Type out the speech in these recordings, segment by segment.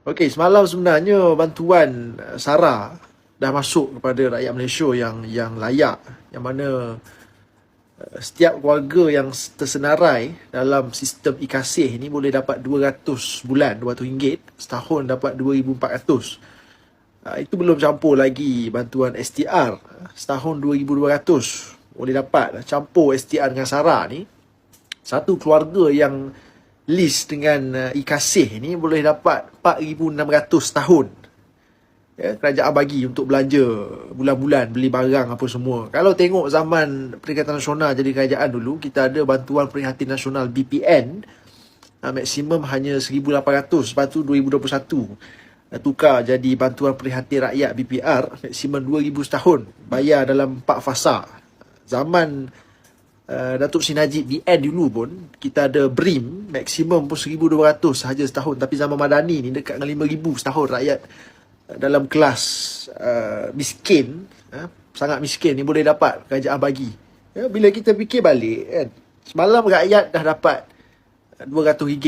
Okey, semalam sebenarnya bantuan uh, SARA dah masuk kepada rakyat Malaysia yang yang layak. Yang mana uh, setiap keluarga yang tersenarai dalam sistem e-kasih ni boleh dapat 200 bulan RM200 setahun dapat 2400 Uh, itu belum campur lagi bantuan STR setahun 2200 boleh dapat campur STR dengan SARA ni. Satu keluarga yang list dengan uh, e-kasih ni boleh dapat 4600 tahun. Ya kerajaan bagi untuk belanja bulan-bulan beli barang apa semua. Kalau tengok zaman Perikatan Nasional jadi kerajaan dulu kita ada bantuan Prihatin Nasional BPN uh, maksimum hanya 1800 lepas tu 2021 uh, tukar jadi bantuan Prihatin Rakyat BPR maksimum 2000 setahun. Bayar dalam 4 fasa. Zaman uh, Datuk Sri Najib BN dulu pun kita ada BRIM maksimum pun 1200 sahaja setahun tapi zaman Madani ni dekat dengan 5000 setahun rakyat uh, dalam kelas uh, miskin uh, sangat miskin ni boleh dapat kerajaan bagi ya, bila kita fikir balik kan semalam rakyat dah dapat uh, RM200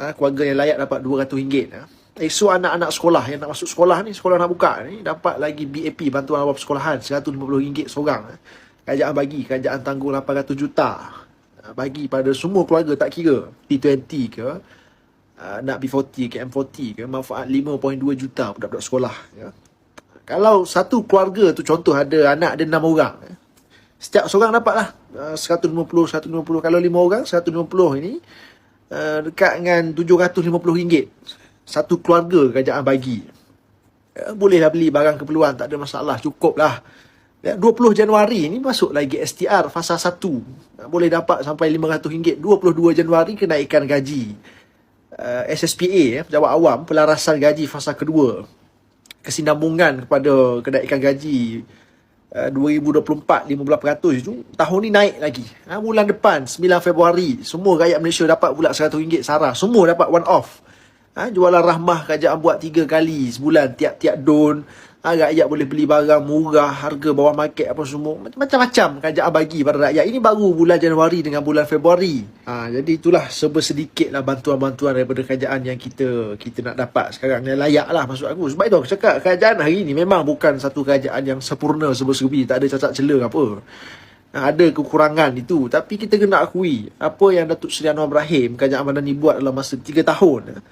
uh, keluarga yang layak dapat RM200 uh. Esok anak-anak sekolah yang nak masuk sekolah ni, sekolah nak buka ni, dapat lagi BAP, bantuan awal persekolahan, RM150 seorang. Kerajaan bagi, kerajaan tanggung 800 juta. Ah, Bagi pada semua keluarga tak kira. T20 ke, uh, nak B40 ke, M40 ke, manfaat 5.2 juta budak-budak sekolah. Ya. Kalau satu keluarga tu contoh ada anak ada 6 orang. Ya. Setiap seorang dapat lah uh, 150, 150. Kalau 5 orang, 150 ini uh, dekat dengan RM750 satu keluarga kerajaan bagi. Ya, bolehlah beli barang keperluan, tak ada masalah, cukup lah. Ya, 20 Januari ni masuk lagi STR fasa 1. Ya, boleh dapat sampai RM500. 22 Januari kenaikan gaji. Uh, SSPA, ya, pejabat awam, pelarasan gaji fasa kedua. Kesinambungan kepada kenaikan gaji uh, 2024 15% itu tahun ni naik lagi. Ha, bulan depan 9 Februari semua rakyat Malaysia dapat pula RM100 SARA. Semua dapat one off. Ha, jualan rahmah kerajaan buat tiga kali sebulan tiap-tiap don. Ha, rakyat boleh beli barang murah, harga bawah market apa semua. Macam-macam kerajaan bagi pada rakyat. Ini baru bulan Januari dengan bulan Februari. Ha, jadi itulah serba sedikit lah bantuan-bantuan daripada kerajaan yang kita kita nak dapat sekarang. Yang layak lah maksud aku. Sebab itu aku cakap kerajaan hari ini memang bukan satu kerajaan yang sempurna serba-serbi. Tak ada cacat celah apa. Ha, ada kekurangan itu. Tapi kita kena akui apa yang Datuk Seri Anwar Ibrahim, kerajaan Madani buat dalam masa 3 tahun.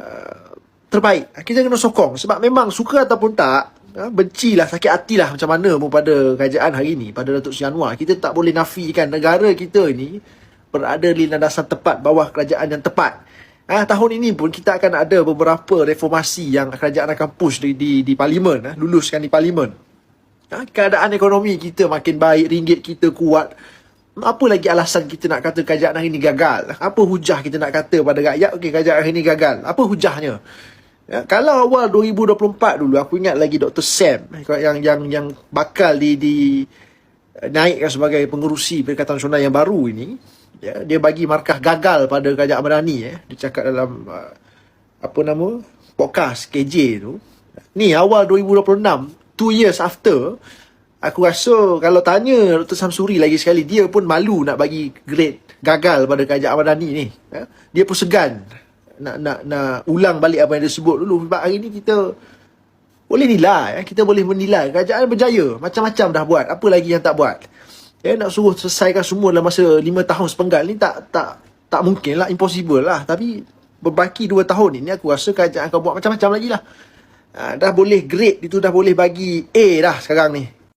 Uh, terbaik. Kita kena sokong sebab memang suka ataupun tak, uh, bencilah, sakit hatilah macam mana pun pada kerajaan hari ini, pada Datuk Seri Anwar. Kita tak boleh nafikan negara kita ini berada di landasan tepat bawah kerajaan yang tepat. Ah, tahun ini pun kita akan ada beberapa reformasi yang kerajaan akan push di di, di parlimen, ah, luluskan di parlimen. Ah, keadaan ekonomi kita makin baik, ringgit kita kuat, apa lagi alasan kita nak kata kerajaan hari ini gagal? Apa hujah kita nak kata pada rakyat, okey kerajaan hari ini gagal? Apa hujahnya? Ya, kalau awal 2024 dulu, aku ingat lagi Dr. Sam yang yang yang bakal di, di naikkan sebagai pengurusi Perikatan Nasional yang baru ini, ya, dia bagi markah gagal pada kerajaan Madani. Ya. Dia cakap dalam, apa nama, podcast KJ tu. Ni awal 2026, two years after, aku rasa kalau tanya Dr. Samsuri lagi sekali, dia pun malu nak bagi grade gagal pada kerajaan Madani ni. Ya. Dia pun segan nak, nak, nak ulang balik apa yang dia sebut dulu. Sebab hari ni kita boleh nilai. Ya. Kita boleh menilai. Kerajaan berjaya. Macam-macam dah buat. Apa lagi yang tak buat. Ya, nak suruh selesaikan semua dalam masa 5 tahun sepenggal ni tak tak tak mungkin lah. Impossible lah. Tapi berbaki 2 tahun ni aku rasa kerajaan akan buat macam-macam lagi lah. Ha, dah boleh grade itu dah boleh bagi A dah sekarang ni.